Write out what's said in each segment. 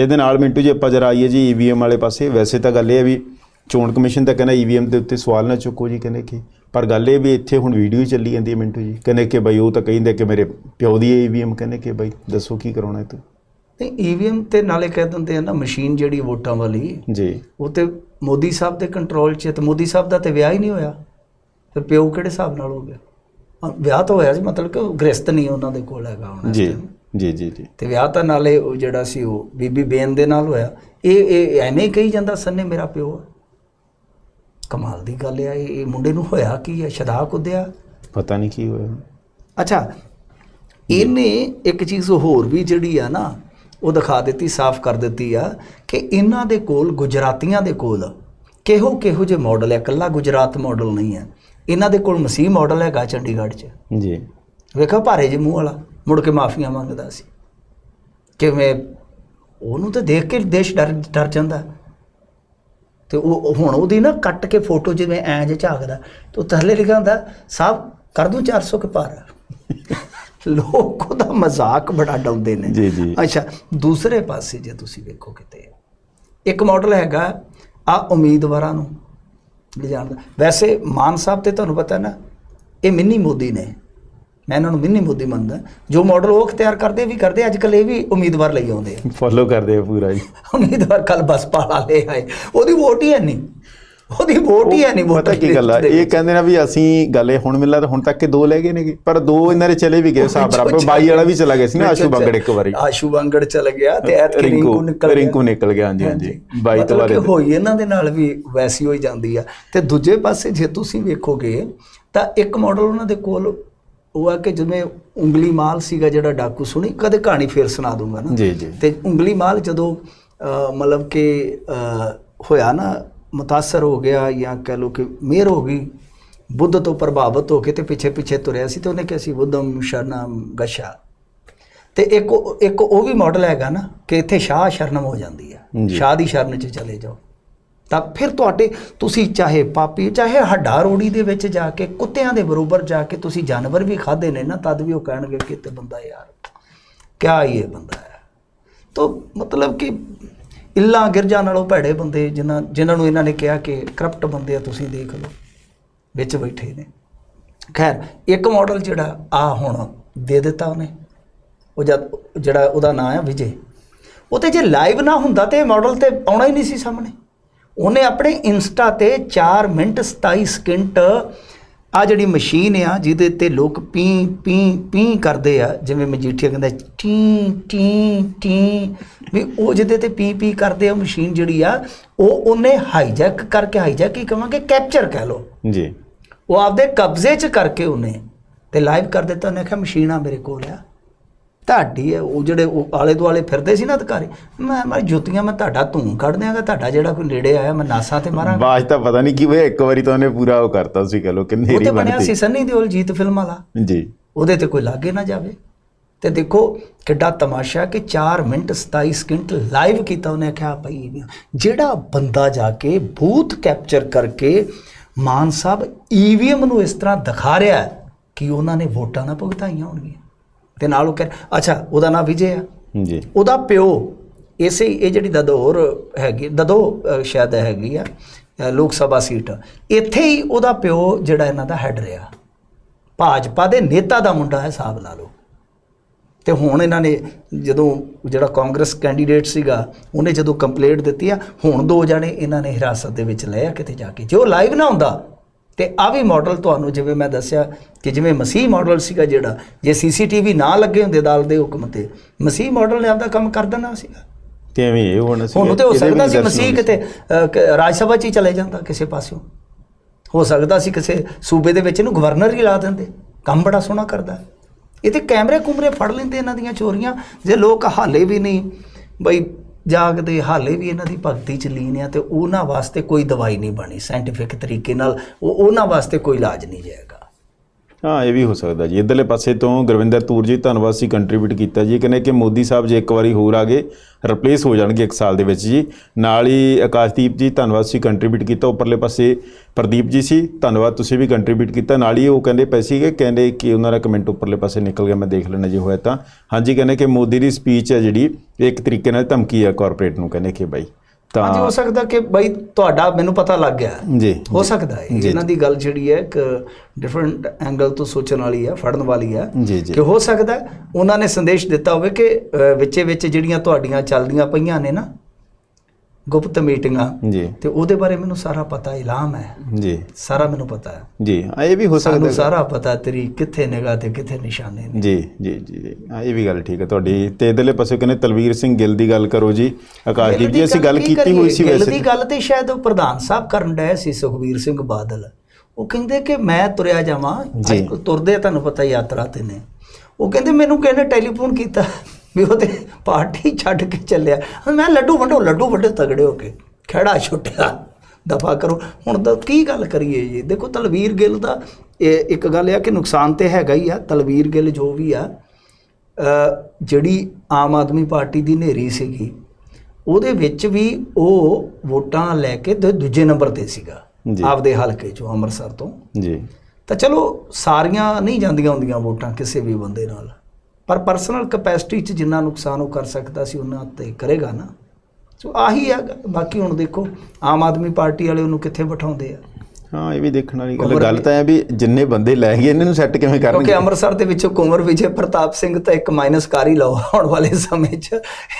ਤੇ ਇਹਦੇ ਨਾਲ ਮਿੰਟੂ ਜੀ ਆਪਾਂ ਜਰਾ ਆਈਏ ਜੀ ਈਵੀਐਮ ਵਾਲੇ ਪਾਸੇ। ਵੈਸੇ ਤਾਂ ਗੱਲ ਇਹ ਹੈ ਵੀ ਚੋਣ ਕਮਿਸ਼ਨ ਤਾਂ ਕਹਿੰਦਾ ਈਵੀਐਮ ਦੇ ਉੱਤੇ ਸਵਾਲ ਨਾ ਚੁੱਕੋ ਜੀ ਕਹਿੰਦੇ ਕਿ। ਪਰ ਗੱਲ ਇਹ ਵੀ ਇੱਥੇ ਹੁਣ ਵੀਡੀਓ ਚੱਲੀ ਜਾਂਦੀ ਹੈ ਮਿੰਟੂ ਜੀ। ਕਹਿੰਦੇ ਕਿ ਬਈ ਉਹ ਤਾਂ ਕਹਿੰਦੇ ਕਿ ਮੇਰੇ ਪਿਓ ਦੀ ਈਵੀਐਮ ਕਹਿੰਦੇ ਕਿ ਬਈ ਦੱਸੋ ਕੀ ਕਰਾਉਣਾ ਹੈ ਤੂੰ ਤੇ ਈਵੀਐਮ ਤੇ ਨਾਲੇ ਕਹਿ ਦਿੰਦੇ ਆ ਨਾ ਮਸ਼ੀਨ ਜਿਹੜੀ ਵੋਟਾਂ ਵਾਲੀ ਜੀ। ਉਹ ਤੇ ਮੋਦੀ ਸਾਹਿਬ ਦੇ ਕੰਟਰੋਲ 'ਚ ਹੈ ਤੇ ਮੋਦੀ ਸਾਹਿਬ ਦਾ ਤੇ ਵਿਆਹ ਹੀ ਨਹੀਂ ਹੋਇਆ। ਤੇ ਪਿਓ ਕਿਹੜੇ ਹਿਸਾਬ ਨਾਲ ਹੋ ਗਿਆ? ਵਿਆਹ ਤਾਂ ਹੋਇਆ ਸੀ ਮਤਲਬ ਕਿ ਗ੍ਰਸਤ ਨਹੀਂ ਉਹਨਾਂ ਦੇ ਕੋਲ ਹੈਗਾ ਹੁਣ ਜੀ। ਜੀ ਜੀ ਜੀ। ਤੇ ਵਿਆਹ ਤਾਂ ਨਾਲੇ ਉਹ ਜਿਹੜਾ ਸੀ ਉਹ ਬੀਬੀ ਬੇਨ ਦੇ ਨਾਲ ਹੋਇਆ। ਇਹ ਇਹ ਐਵੇਂ ਹੀ ਕਹੀ ਜਾਂਦਾ ਸੰਨੇ ਮੇਰਾ ਪਿਓ ਆ। ਕਮਾਲ ਦੀ ਗੱਲ ਆ ਇਹ ਮੁੰਡੇ ਨੂੰ ਹੋਇਆ ਕੀ ਹੈ ਸ਼ਦਾ ਕੁੱਦਿਆ ਪਤਾ ਨਹੀਂ ਕੀ ਹੋਇਆ। ਅੱਛਾ ਇਹਨੇ ਇੱਕ ਚੀਜ਼ ਹੋਰ ਵੀ ਜਿਹੜੀ ਆ ਨਾ ਉਹ ਦਿਖਾ ਦਿੱਤੀ ਸਾਫ਼ ਕਰ ਦਿੱਤੀ ਆ ਕਿ ਇਹਨਾਂ ਦੇ ਕੋਲ ਗੁਜਰਾਤੀਆਂ ਦੇ ਕੋਲ ਕਿਹੋ ਕਿਹੋ ਜਿਹੇ ਮਾਡਲ ਹੈ ਇਕੱਲਾ ਗੁਜਰਾਤ ਮਾਡਲ ਨਹੀਂ ਹੈ ਇਹਨਾਂ ਦੇ ਕੋਲ ਮਸੀਹ ਮਾਡਲ ਹੈਗਾ ਚੰਡੀਗੜ੍ਹ 'ਚ। ਜੀ। ਵੇਖੋ ਭਾਰੇ ਜਿਹੇ ਮੂੰਹ ਵਾਲਾ। ਮੁੜ ਕੇ ਮਾਫੀਆਂ ਮੰਗਦਾ ਸੀ। ਕਿਵੇਂ ਉਹਨੂੰ ਤਾਂ ਦੇਖ ਕੇ ਦੇਸ਼ ਡਰ ਡਰ ਜਾਂਦਾ। ਤੇ ਉਹ ਹੁਣ ਉਹਦੀ ਨਾ ਕੱਟ ਕੇ ਫੋਟੋ ਜਿਵੇਂ ਐਂ ਜੇ ਝਾਕਦਾ ਤੇ ਥੱਲੇ ਲਿਖਿਆ ਹੁੰਦਾ ਸਾਹਿਬ ਕਰ ਦੂੰ 400 ਕੇ ਪਾਰ ਲੋਕ ਉਹਦਾ ਮਜ਼ਾਕ ਬੜਾ ਡਾਉਂਦੇ ਨੇ। ਜੀ, ਜੀ। ਅੱਛਾ ਦੂਸਰੇ ਪਾਸੇ ਜੇ ਤੁਸੀਂ ਵੇਖੋ ਕਿਤੇ ਇੱਕ ਮਾਡਲ ਹੈਗਾ ਆ ਉਮੀਦਵਾਰਾਂ ਨੂੰ ਲਿਜਾਣ ਦਾ। ਵੈਸੇ ਮਾਨ ਸਾਹਿਬ ਤੇ ਤੁਹਾਨੂੰ ਪਤਾ ਨਾ ਇਹ ਮਿੰਨੀ ਮੋਦੀ ਨੇ। ਮੈਂ ਇਹਨਾਂ ਨੂੰ ਮਿੰਨੀ ਮੋਦੀ ਮੰਨਦਾ। ਜੋ ਮਾਡਲ ਉਹ ਅਖਤਿਆਰ ਕਰਦੇ ਵੀ ਕਰਦੇ ਅੱਜ ਕੱਲ ਇਹ ਵੀ ਉਮੀਦਵਾਰ ਲਈ ਆਉਂਦੇ ਆ। ਫੋਲੋ ਕਰਦੇ ਆ ਪੂਰਾ ਜੀ। ਉਮੀਦਵਾਰ ਕੱਲ ਬਸ ਪਾਲਾ ਲੈ ਆਏ। ਉਹਦੀ ਵੋਟ ਹੀ ਹੈ ਨਹੀਂ। ਉਹਦੀ ਵੋਟ ਹੀ ਹੈ ਨਹੀਂ ਪਤਾ ਕੀ ਗੱਲ ਆ ਇਹ ਕਹਿੰਦੇ ਨੇ ਵੀ ਅਸੀਂ ਗੱਲ ਇਹ ਹੁਣ ਮਿਲਦਾ ਤਾਂ ਹੁਣ ਤੱਕ ਕੇ ਦੋ ਲੈ ਗਏ ਨੇਗੇ। ਪਰ ਦੋ ਇਹਨਾਂ ਦੇ ਚਲੇ ਵੀ ਗਏ ਹਿਸਾਬ ਬਰਾਬਰ। 22 ਵਾਲਾ ਵੀ ਚਲਾ ਗਿਆ ਸੀ ਨਾ ਆਸ਼ੂ ਬੰਗੜ ਇੱਕ ਵਾਰੀ। ਆਸ਼ੂ ਬੰਗੜ ਚਲ ਗਿਆ ਤੇ ਐਤਕੀ ਰਿੰਕੂ ਨਿਕਲ ਗਿਆ। ਰਿੰਕੂ ਨਿਕਲ ਗਿਆ ਹਾਂਜੀ ਹਾਂਜੀ। 22 ਤੋਂ ਕਿ ਹੋਈ ਇਹਨਾਂ ਦੇ ਨਾਲ ਵੀ ਵੈਸੀ ਹੋਈ ਜਾਂਦੀ ਆ। ਤੇ ਦੂਜੇ ਪਾਸੇ ਜੇ ਤੁਸੀਂ ਵੇਖੋਗੇ ਤਾਂ ਇੱਕ ਮਾਡਲ ਉਹਨਾਂ ਦੇ ਕੋਲ ਉਹ ਆ ਕਿ ਜਿਵੇਂ ਉਂਗਲੀ ਮਾਲ ਸੀਗਾ ਜਿਹੜਾ ਡਾਕੂ ਸੁਣੀ ਕਦੇ ਕਹਾਣੀ ਫੇਰ ਸੁਣਾ ਦੂੰਗਾ ਨਾ। ਜੀ ਜੀ। ਤੇ ਉਂਗਲੀ ਮਾਲ ਜਦੋਂ ਮਤਲਬ ਕਿ ਹੋਇਆ ਨਾ ਮੁਤਾਸਰ ਹੋ ਗਿਆ ਜਾਂ ਕਹਿ ਲੋ ਕਿ ਮਿਹਰ ਹੋ ਗਈ ਬੁੱਧ ਤੋਂ ਪ੍ਰਭਾਵਿਤ ਹੋ ਕੇ ਤੇ ਪਿੱਛੇ ਪਿੱਛੇ ਤੁਰਿਆ ਸੀ ਤੇ ਉਹਨੇ ਕਿਹਾ ਸੀ ਬੁੱਧਮ ਸ਼ਰਨਮ ਗਸ਼ਾ। ਤੇ ਇੱਕ ਇੱਕ ਉਹ ਵੀ ਮਾਡਲ ਹੈਗਾ ਨਾ ਕਿ ਇੱਥੇ ਸ਼ਾਹ ਸ਼ਰਨਮ ਹੋ ਜਾਂਦੀ ਆ। ਸ਼ਾਹ ਦੀ ਸ਼ਰਨ 'ਚ ਚਲੇ ਜਾਓ। ਤਾਂ ਫਿਰ ਤੁਹਾਡੇ ਤੁਸੀਂ ਚਾਹੇ ਪਾਪੀ, ਚਾਹੇ ਹੱਡਾ ਰੋੜੀ ਦੇ ਵਿੱਚ ਜਾ ਕੇ, ਕੁੱਤਿਆਂ ਦੇ ਬਰੋਬਰ ਜਾ ਕੇ ਤੁਸੀਂ ਜਾਨਵਰ ਵੀ ਖਾਦੇ ਨੇ ਨਾ, ਤਦ ਵੀ ਉਹ ਕਹਿਣਗੇ ਕਿ ਤੇ ਬੰਦਾ ਯਾਰ, ਕਿਆ ਹੀ ਇਹ ਬੰਦਾ ਹੈ? ਤਾਂ ਮਤਲਬ ਕਿ ਇੱਲਾ ਗਿਰਜਾ ਨਾਲੋਂ ਭੈੜੇ ਬੰਦੇ ਜਿਨ੍ਹਾਂ ਜਿਨ੍ਹਾਂ ਨੂੰ ਇਹਨਾਂ ਨੇ ਕਿਹਾ ਕਿ ਕਰਪਟ ਬੰਦੇ ਆ, ਤੁਸੀਂ ਦੇਖ ਲਓ, ਵਿੱਚ ਬੈਠੇ ਨੇ। ਖੈਰ, ਇੱਕ ਮਾਡਲ ਜਿਹੜਾ ਆ ਹੁਣ ਦੇ ਦਿੱਤਾ ਉਹਨੇ, ਉਹ ਜਦ, ਜਿਹੜਾ ਉਹਦਾ ਨਾਮ ਹੈ ਵਿਜੇ, ਉਹ ਤੇ ਜੇ ਲਾਈਵ ਨਾ ਹੁੰਦਾ ਤੇ ਮਾਡਲ ਤੇ ਆਉਣਾ ਹੀ ਨਹੀਂ ਸੀ ਸਾਹਮਣੇ। ਉਹਨੇ ਆਪਣੇ ਇੰਸਟਾ ਤੇ 4 ਮਿੰਟ 27 ਸਕਿੰਟ ਆ ਜਿਹੜੀ ਮਸ਼ੀਨ ਆ ਜਿਹਦੇ ਤੇ ਲੋਕ ਪੀ ਪੀ ਪੀ ਕਰਦੇ ਆ ਜਿਵੇਂ ਮਜੀਠੀਆ ਕਹਿੰਦਾ ਟੀ ਟੀ ਟੀ ਵੀ ਉਹ ਜਿਹਦੇ ਤੇ ਪੀ ਪੀ ਕਰਦੇ ਆ ਮਸ਼ੀਨ ਜਿਹੜੀ ਆ ਉਹ ਉਹਨੇ ਹਾਈਜੈਕ ਕਰਕੇ ਹਾਈਜੈਕ ਹੀ ਕਵਾਂਗੇ? ਕੈਪਚਰ ਕਹਿ ਲਓ। ਜੀ। ਉਹ ਆਪਦੇ ਕਬਜ਼ੇ 'ਚ ਕਰਕੇ ਉਹਨੇ ਤੇ ਲਾਈਵ ਕਰ ਦਿੱਤਾ ਉਹਨੇ ਕਿਹਾ ਮਸ਼ੀਨ ਆ ਮੇਰੇ ਕੋਲ ਆ। ਤੁਹਾਡੀ ਹੈ ਉਹ ਜਿਹੜੇ ਉਹ ਆਲੇ ਦੁਆਲੇ ਫਿਰਦੇ ਸੀ ਨਾ ਅਧਿਕਾਰੀ ਮੈਂ ਮੈਂ ਜੁੱਤੀਆਂ ਮੈਂ ਤੁਹਾਡਾ ਧੂੰ ਕੱਢ ਦਿਆਂਗਾ ਤੁਹਾਡਾ ਜਿਹੜਾ ਕੋਈ ਨੇੜੇ ਆਇਆ ਮੈਂ ਨਾਸਾਂ ਤੇ ਮਾਰਾਂਗਾ। ਬਾਜ ਤਾਂ ਪਤਾ ਨਹੀਂ ਕੀ ਹੋਇਆ ਇੱਕ ਵਾਰੀ ਤਾਂ ਉਹਨੇ ਪੂਰਾ ਉਹ ਕਰਤਾ ਸੀ ਕਹ ਲੋ ਕਿ ਉਹ ਨੇਰੀ ਤੇ ਬਣਿਆ ਸੀ ਸੰਨੀ ਦਿਓਲ ਜੀਤ ਫਿਲਮ ਵਾਲਾ। ਜੀ। ਉਹਦੇ ਤੇ ਕੋਈ ਲਾਗੇ ਨਾ ਜਾਵੇ। ਤੇ ਦੇਖੋ ਕਿੱਡਾ ਤਮਾਸ਼ਾ ਕਿ 4 ਮਿੰਟ 27 ਸਕਿੰਟ ਲਾਈਵ ਕੀਤਾ ਉਹਨੇ ਕਿਹਾ ਭਾਈ ਜਿਹੜਾ ਬੰਦਾ ਜਾ ਕੇ ਬੂਥ ਕੈਪਚਰ ਕਰਕੇ ਮਾਨ ਸਾਹਿਬ ਈਵੀਐਮ ਨੂੰ ਇਸ ਤਰ੍ਹਾਂ ਦਿਖਾ ਰਿਹਾ ਕਿ ਉਹਨਾਂ ਨੇ ਵੋਟਾਂ ਨਾ ਭੁਗਤਾਈਆਂ ਹੋਣਗੀਆਂ। ਤੇ ਨਾਲ ਉਹ ਕਹਿ ਅੱਛਾ ਉਹਦਾ ਨਾਮ ਵਿਜੇ ਆ। ਜੀ। ਉਹਦਾ ਪਿਓ ਇਸੇ ਇਹ ਜਿਹੜੀ ਦਦੋਰ ਹੈਗੀ ਦਦੋ ਸ਼ਾਇਦ ਹੈਗੀ ਆ ਲੋਕ ਸਭਾ ਸੀਟ। ਇੱਥੇ ਹੀ ਉਹਦਾ ਪਿਓ ਜਿਹੜਾ ਇਹਨਾਂ ਦਾ ਹੈੱਡ ਰਿਹਾ। ਭਾਜਪਾ ਦੇ ਨੇਤਾ ਦਾ ਮੁੰਡਾ ਹੈ ਸਾਹਬ ਲਾ ਲਓ। ਤੇ ਹੁਣ ਇਹਨਾਂ ਨੇ ਜਦੋਂ ਜਿਹੜਾ ਕਾਂਗਰਸ ਕੈਂਡੀਡੇਟ ਸੀਗਾ ਉਹਨੇ ਜਦੋਂ ਕੰਪਲੇਂਟ ਦਿੱਤੀ ਆ ਹੁਣ ਦੋ ਜਣੇ ਇਹਨਾਂ ਨੇ ਹਿਰਾਸਤ ਦੇ ਵਿੱਚ ਲਏ ਆ ਕਿਤੇ ਜਾ ਕੇ। ਜੇ ਉਹ ਲਾਈਵ ਨਾ ਹੁੰਦਾ ਤੇ ਆ ਵੀ ਮਾਡਲ ਤੁਹਾਨੂੰ ਜਿਵੇਂ ਮੈਂ ਦੱਸਿਆ ਕਿ ਜਿਵੇਂ ਮਸੀਹ ਮਾਡਲ ਸੀਗਾ ਜਿਹੜਾ ਜੇ ਸੀਸੀਟੀਵੀ ਨਾ ਲੱਗੇ ਹੁੰਦੇ ਅਦਾਲਤ ਦੇ ਹੁਕਮ ਤੇ ਮਸੀਹ ਮਾਡਲ ਨੇ ਆਪਦਾ ਕੰਮ ਕਰ ਦੇਣਾ ਸੀਗਾ। ਤੇ ਐਵੇਂ ਇਹ ਹੋਣਾ ਸੀ ਹੁਣ ਤੇ ਹੋ ਸਕਦਾ ਸੀ ਮਸੀਹ ਕਿਤੇ ਰਾਜ ਸਭਾ 'ਚ ਹੀ ਚਲੇ ਜਾਂਦਾ ਕਿਸੇ ਪਾਸਿਓਂ। ਹੋ ਸਕਦਾ ਸੀ ਕਿਸੇ ਸੂਬੇ ਦੇ ਵਿੱਚ ਇਹਨੂੰ ਗਵਰਨਰ ਹੀ ਲਾ ਦਿੰਦੇ। ਕੰਮ ਬੜਾ ਸੋਹਣਾ ਕਰਦਾ। ਇਹ ਤੇ ਕੈਮਰੇ ਕੁਮਰੇ ਫੜ ਲੈਂਦੇ ਇਹਨਾਂ ਦੀਆਂ ਚੋਰੀਆਂ ਜੇ ਲੋਕ ਹਾਲੇ ਵੀ ਨਹੀਂ ਬਈ ਜਾਗਦੇ, ਹਾਲੇ ਵੀ ਇਹਨਾਂ ਦੀ ਭਗਤੀ ਚ ਲੀਨ ਆ ਤੇ ਉਹਨਾਂ ਵਾਸਤੇ ਕੋਈ ਦਵਾਈ ਨਹੀਂ ਬਣੀ ਸਾਇੰਟੀਫਿਕ ਤਰੀਕੇ ਨਾਲ, ਉਹ ਉਹਨਾਂ ਵਾਸਤੇ ਕੋਈ ਇਲਾਜ ਨਹੀਂ ਜਾਏਗਾ। ਹਾਂ, ਇਹ ਵੀ ਹੋ ਸਕਦਾ ਜੀ। ਇਧਰਲੇ ਪਾਸੇ ਤੋਂ ਗੁਰਵਿੰਦਰ ਤੂਰ ਜੀ, ਧੰਨਵਾਦ ਸੀ ਕੰਟਰੀਬਿਊਟ ਕੀਤਾ ਜੀ। ਕਹਿੰਦੇ ਕਿ ਮੋਦੀ ਸਾਹਿਬ ਜੇ ਇੱਕ ਵਾਰੀ ਹੋਰ ਆ ਗਏ ਰਿਪਲੇਸ ਹੋ ਜਾਣਗੇ ਇੱਕ ਸਾਲ ਦੇ ਵਿੱਚ ਜੀ। ਨਾਲ ਹੀ ਆਕਾਸ਼ਦੀਪ ਜੀ, ਧੰਨਵਾਦ ਸੀ ਕੰਟਰੀਬਿਊਟ ਕੀਤਾ। ਉੱਪਰਲੇ ਪਾਸੇ ਪ੍ਰਦੀਪ ਜੀ ਸੀ, ਧੰਨਵਾਦ ਤੁਸੀਂ ਵੀ ਕੰਟਰੀਬਿਊਟ ਕੀਤਾ। ਨਾਲ ਹੀ ਉਹ ਕਹਿੰਦੇ ਪਏ ਸੀਗੇ, ਕਹਿੰਦੇ ਕਿ ਉਹਨਾਂ ਦਾ ਕਮੈਂਟ ਉੱਪਰਲੇ ਪਾਸੇ ਨਿਕਲ ਗਿਆ, ਮੈਂ ਦੇਖ ਲੈਣਾ ਜੇ ਹੋਇਆ ਤਾਂ। ਹਾਂਜੀ, ਕਹਿੰਦੇ ਕਿ ਮੋਦੀ ਦੀ ਸਪੀਚ ਹੈ ਜਿਹੜੀ, ਇਹ ਇੱਕ ਤਰੀਕੇ ਨਾਲ ਧਮਕੀ ਹੈ ਕਾਰਪੋਰੇਟ ਨੂੰ, ਕਹਿੰਦੇ ਕਿ ਬਾਈ। ਹਾਂਜੀ ਹੋ ਤਾਂ ਸਕਦਾ ਕਿ ਬਈ ਤੁਹਾਡਾ ਮੈਨੂੰ ਪਤਾ ਲੱਗ ਗਿਆ। ਜੀ ਹੋ ਸਕਦਾ ਹੈ। ਇਹਨਾਂ ਦੀ ਗੱਲ ਜਿਹੜੀ ਹੈ ਇੱਕ ਡਿਫਰੈਂਟ ਐਂਗਲ ਤੋਂ ਸੋਚਣ ਵਾਲੀ ਹੈ ਫੜਨ ਵਾਲੀ ਹੈ ਕਿ ਹੋ ਸਕਦਾ ਉਹਨਾਂ ਨੇ ਸੰਦੇਸ਼ ਦਿੱਤਾ ਹੋਵੇ ਕਿ ਵਿੱਚੇ ਵਿੱਚ ਜਿਹੜੀਆਂ ਤੁਹਾਡੀਆਂ ਚੱਲਦੀਆਂ ਪਈਆਂ ਨੇ ਨਾ ਗੁਪਤ ਮੀਟਿੰਗਾਂ। ਜੀ। ਤੇ ਉਹਦੇ ਬਾਰੇ ਮੈਨੂੰ ਸਾਰਾ ਪਤਾ ਇਲਾਮ ਹੈ। ਜੀ। ਸਾਰਾ ਮੈਨੂੰ ਪਤਾ ਹੈ। ਜੀ ਹਾਂ, ਇਹ ਵੀ ਹੋ ਸਕਦਾ ਸਾਨੂੰ। ਸਾਰਾ ਪਤਾ ਤੇਰੀ ਕਿੱਥੇ ਨਿਗਾਹ ਤੇ ਕਿੱਥੇ ਨਿਸ਼ਾਨੇ ਨੇ। ਜੀ ਜੀ ਜੀ। ਹਾਂ ਇਹ ਵੀ ਗੱਲ ਠੀਕ ਹੈ ਤੁਹਾਡੀ। ਤੇ ਇਧਰਲੇ ਪਾਸੇ ਕਹਿੰਦੇ ਤਲਵੀਰ ਸਿੰਘ ਗਿੱਲ ਦੀ ਗੱਲ ਕਰੋ ਜੀ। ਆਕਾਸ਼ਦੀਪ ਗਿੱਲ ਜੀ ਅਸੀਂ ਗੱਲ ਕੀਤੀ? ਹੋਈ ਸੀ ਗਿੱਲ ਵੈਸੇ ਦੀ ਗੱਲ ਤੇ ਸ਼ਾਇਦ ਉਹ ਪ੍ਰਧਾਨ ਸਾਹਿਬ ਕਰਨ ਡਏ ਸੀ ਸੁਖਬੀਰ ਸਿੰਘ ਬਾਦਲ। ਉਹ ਕਹਿੰਦੇ ਕਿ ਮੈਂ ਤੁਰਿਆ ਜਾਵਾਂ। ਤੁਰਦੇ ਤੁਹਾਨੂੰ ਪਤਾ ਯਾਤਰਾ ਤੇ ਨੇ। ਉਹ ਕਹਿੰਦੇ ਮੈਨੂੰ ਕਹਿੰਦੇ ਟੈਲੀਫੋਨ ਕੀਤਾ। ਵੀ ਉਹ ਤੇ ਪਾਰਟੀ ਛੱਡ ਕੇ ਚੱਲਿਆ। ਮੈਂ ਲੱਡੂ ਵੰਡੋ ਲੱਡੂ ਵੱਡੇ ਤਗੜੇ ਹੋ ਕੇ। ਖੜਾ ਛੁੱਟਿਆ। ਦਫਾ ਕਰੋ। ਹੁਣ ਤਾਂ ਕੀ ਗੱਲ ਕਰੀਏ ਜੀ? ਦੇਖੋ ਤਲਵੀਰ ਗਿੱਲ ਦਾ ਇਹ ਇੱਕ ਗੱਲ ਆ ਕਿ ਨੁਕਸਾਨ ਤੇ ਹੈਗਾ ਹੀ ਆ। ਤਲਵੀਰ ਗਿੱਲ ਜੋ ਵੀ ਆ ਜਿਹੜੀ ਆਮ ਆਦਮੀ ਪਾਰਟੀ ਦੀ ਨੇਰੀ ਸੀਗੀ ਉਹਦੇ ਵਿੱਚ ਵੀ ਉਹ ਵੋਟਾਂ ਲੈ ਕੇ ਦੂਜੇ ਨੰਬਰ ਤੇ ਸੀਗਾ। ਆਪਦੇ ਹਲਕੇ ਚੋਂ ਅੰਮ੍ਰਿਤਸਰ ਤੋਂ। ਜੀ। ਤਾਂ ਚਲੋ ਸਾਰੀਆਂ ਨਹੀਂ ਜਾਂਦੀਆਂ ਹੁੰਦੀਆਂ ਵੋਟਾਂ ਕਿਸੇ ਵੀ ਬੰਦੇ ਨਾਲ। ਪਰ ਪਰਸਨਲ ਕਪੈਸਿਟੀ 'ਚ ਜਿੰਨਾ ਨੁਕਸਾਨ ਉਹ ਕਰ ਸਕਦਾ ਸੀ, ਉਹਨਾਂ ਤੇ ਕਰੇਗਾ ਨਾ। ਸੋ ਆਹੀ ਆ। ਬਾਕੀ ਹੁਣ ਦੇਖੋ, ਆਮ ਆਦਮੀ ਪਾਰਟੀ ਵਾਲੇ ਉਹਨੂੰ ਕਿੱਥੇ ਬਿਠਾਉਂਦੇ ਆ? ਹਾਂ ਇਹ ਵੀ ਦੇਖਣ ਵਾਲੀ ਗੱਲ ਗੱਲ ਤਾਂ ਹੈ ਵੀ ਜਿੰਨੇ ਬੰਦੇ ਲੈ ਗਏ ਇਹਨਾਂ ਨੂੰ ਸੈੱਟ ਕਿਵੇਂ ਕਿਉਂਕਿ ਕਰਨਗੇ ਅੰਮ੍ਰਿਤਸਰ ਦੇ ਵਿੱਚੋਂ ਕੁੰਵਰ ਵਿਜੇ ਪ੍ਰਤਾਪ ਸਿੰਘ ਤਾਂ ਇੱਕ ਮਾਈਨਸ ਕਰ ਹੀ ਲਓ ਆਉਣ ਵਾਲੇ ਸਮੇਂ 'ਚ।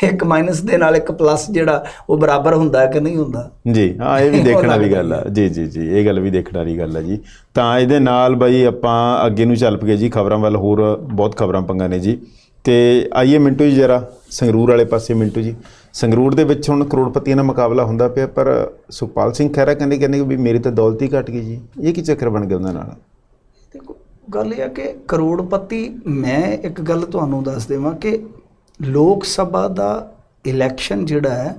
ਇੱਕ ਮਾਈਨਸ ਦੇ ਨਾਲ ਇੱਕ ਪਲੱਸ ਜਿਹੜਾ ਉਹ ਬਰਾਬਰ ਹੁੰਦਾ ਹੈ ਕਿ ਨਹੀਂ ਹੁੰਦਾ? ਜੀ ਹਾਂ ਇਹ ਵੀ ਦੇਖਣ ਵਾਲੀ ਗੱਲ ਆ। ਜੀ ਜੀ ਜੀ ਇਹ ਗੱਲ ਵੀ ਦੇਖਣ ਵਾਲੀ ਗੱਲ ਆ ਜੀ। ਤਾਂ ਇਹਦੇ ਨਾਲ ਬਾਈ ਆਪਾਂ ਅੱਗੇ ਨੂੰ ਚੱਲ ਪਏ ਜੀ ਖਬਰਾਂ ਵੱਲ ਹੋਰ ਬਹੁਤ ਖਬਰਾਂ ਪੰਗਾ ਨੇ ਜੀ। ਤੇ ਆਈਏ ਮਿੰਟੂ ਜੀ ਜਰਾ। ਸੰਗਰੂਰ ਵਾਲੇ ਪਾਸੇ ਮਿੰਟੂ ਜੀ। ਸੰਗਰੂਰ ਦੇ ਵਿੱਚ ਹੁਣ ਕਰੋੜਪਤੀਆਂ ਦਾ ਮੁਕਾਬਲਾ ਹੁੰਦਾ ਪਿਆ, ਪਰ ਸੁਖਪਾਲ ਸਿੰਘ ਖਹਿਰਾ ਕਹਿੰਦੇ ਕਹਿੰਦੇ ਵੀ ਮੇਰੀ ਤਾਂ ਦੌਲਤ ਹੀ ਘਟ ਗਈ ਜੀ। ਇਹ ਕੀ ਚੱਕਰ ਬਣ ਗਿਆ ਉਹਨਾਂ ਨਾਲ? ਦੇਖੋ, ਗੱਲ ਇਹ ਆ ਕਿ ਕਰੋੜਪਤੀ, ਮੈਂ ਇੱਕ ਗੱਲ ਤੁਹਾਨੂੰ ਦੱਸ ਦੇਵਾਂ ਕਿ ਲੋਕ ਸਭਾ ਦਾ ਇਲੈਕਸ਼ਨ ਜਿਹੜਾ ਹੈ,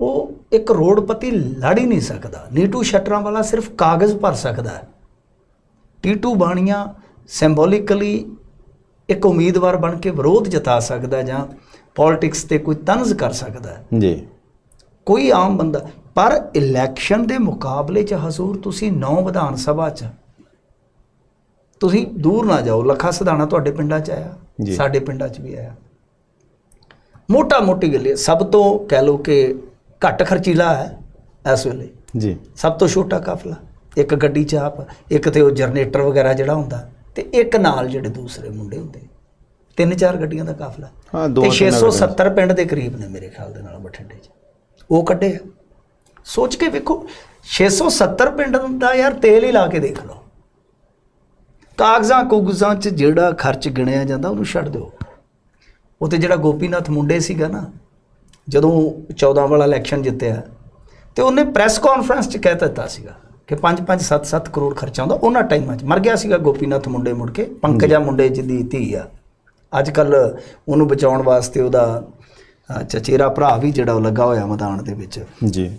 ਉਹ ਇੱਕ ਕਰੋੜਪਤੀ ਲੜ ਹੀ ਨਹੀਂ ਸਕਦਾ। ਨੀਟੂ ਸ਼ਟਰਾਂ ਵਾਲਾ ਸਿਰਫ ਕਾਗਜ਼ ਭਰ ਸਕਦਾ ਹੈ। ਟੀਟੂ ਬਾਣੀਆਂ ਸਿੰਬੋਲਿਕਲੀ ਇੱਕ ਉਮੀਦਵਾਰ ਬਣ ਕੇ ਵਿਰੋਧ ਜਤਾ ਸਕਦਾ ਜਾਂ ਪੋਲਿਟਿਕਸ ਤੇ ਕੋਈ ਤਨਜ਼ ਕਰ ਸਕਦਾ ਜੀ। ਕੋਈ ਆਮ ਬੰਦਾ ਪਰ ਇਲੈਕਸ਼ਨ ਦੇ ਮੁਕਾਬਲੇ 'ਚ ਹਜ਼ੂਰ ਤੁਸੀਂ ਨੌ ਵਿਧਾਨ ਸਭਾ 'ਚ। ਤੁਸੀਂ ਦੂਰ ਨਾ ਜਾਓ ਲੱਖਾ ਸਿਧਾਣਾ ਤੁਹਾਡੇ ਪਿੰਡਾਂ 'ਚ ਆਇਆ। ਸਾਡੇ ਪਿੰਡਾਂ 'ਚ ਵੀ ਆਇਆ। ਮੋਟਾ ਮੋਟੀ ਗੱਲ ਹੈ ਸਭ ਤੋਂ ਕਹਿ ਲਓ ਕਿ ਘੱਟ ਖਰਚੀਲਾ ਹੈ ਇਸ ਵੇਲੇ। ਜੀ। ਸਭ ਤੋਂ ਛੋਟਾ ਕਾਫਲਾ ਇੱਕ ਗੱਡੀ 'ਚ ਆਪ ਇੱਕ ਤੇ ਉਹ ਜਨਰੇਟਰ ਵਗੈਰਾ ਜਿਹੜਾ ਹੁੰਦਾ ਤੇ ਇੱਕ ਨਾਲ ਜਿਹੜੇ ਦੂਸਰੇ ਮੁੰਡੇ ਹੁੰਦੇ। ਤਿੰਨ ਚਾਰ ਗੱਡੀਆਂ ਦਾ ਕਾਫਲਾ। ਹਾਂ ਤੇ ਦੋ 670 ਪਿੰਡ ਦੇ ਕਰੀਬ ਨੇ ਮੇਰੇ ਖਿਆਲ ਦੇ ਨਾਲ ਬਠਿੰਡੇ 'ਚ। ਉਹ ਕੱਢੇ ਸੋਚ ਕੇ ਵੇਖੋ 670 ਪਿੰਡ ਦਾ ਯਾਰ ਤੇਲ ਹੀ ਲਾ ਕੇ ਦੇਖ ਲਓ। ਕਾਗਜ਼ਾਂ ਕੁਗਜ਼ਾਂ 'ਚ ਜਿਹੜਾ ਖਰਚ ਗਿਣਿਆ ਜਾਂਦਾ ਉਹਨੂੰ ਛੱਡ ਦਿਓ। ਉਹ ਤੇ ਜਿਹੜਾ ਗੋਪੀਨਾਥ ਮੁੰਡੇ ਸੀਗਾ ਨਾ ਜਦੋਂ 14 ਵਾਲਾ ਇਲੈਕਸ਼ਨ ਜਿੱਤਿਆ ਤੇ ਉਹਨੇ ਪ੍ਰੈਸ ਕਾਨਫਰੰਸ 'ਚ ਕਹਿ ਦਿੱਤਾ ਸੀਗਾ ਕਿ 5-5 7-7 ਕਰੋੜ ਖਰਚਾ ਆਉਂਦਾ ਉਹਨਾਂ ਟਾਈਮਾਂ 'ਚ। ਮਰ ਗਿਆ ਸੀਗਾ ਗੋਪੀਨਾਥ ਮੁੰਡੇ ਮੁੜ ਕੇ ਪੰਕਜਾ ਮੁੰਡੇ ਜਿਹਦੀ ਧੀ ਆ। ਅੱਜ ਕੱਲ ਉਹਨੂੰ ਬਚਾਉਣ ਵਾਸਤੇ ਉਹਦਾ ਚਚੇਰਾ ਭਰਾ ਵੀ ਜਿਹੜਾ ਉਹ ਲੱਗਾ ਹੋਇਆ ਮੈਦਾਨ ਦੇ ਵਿੱਚ। ਜੀ।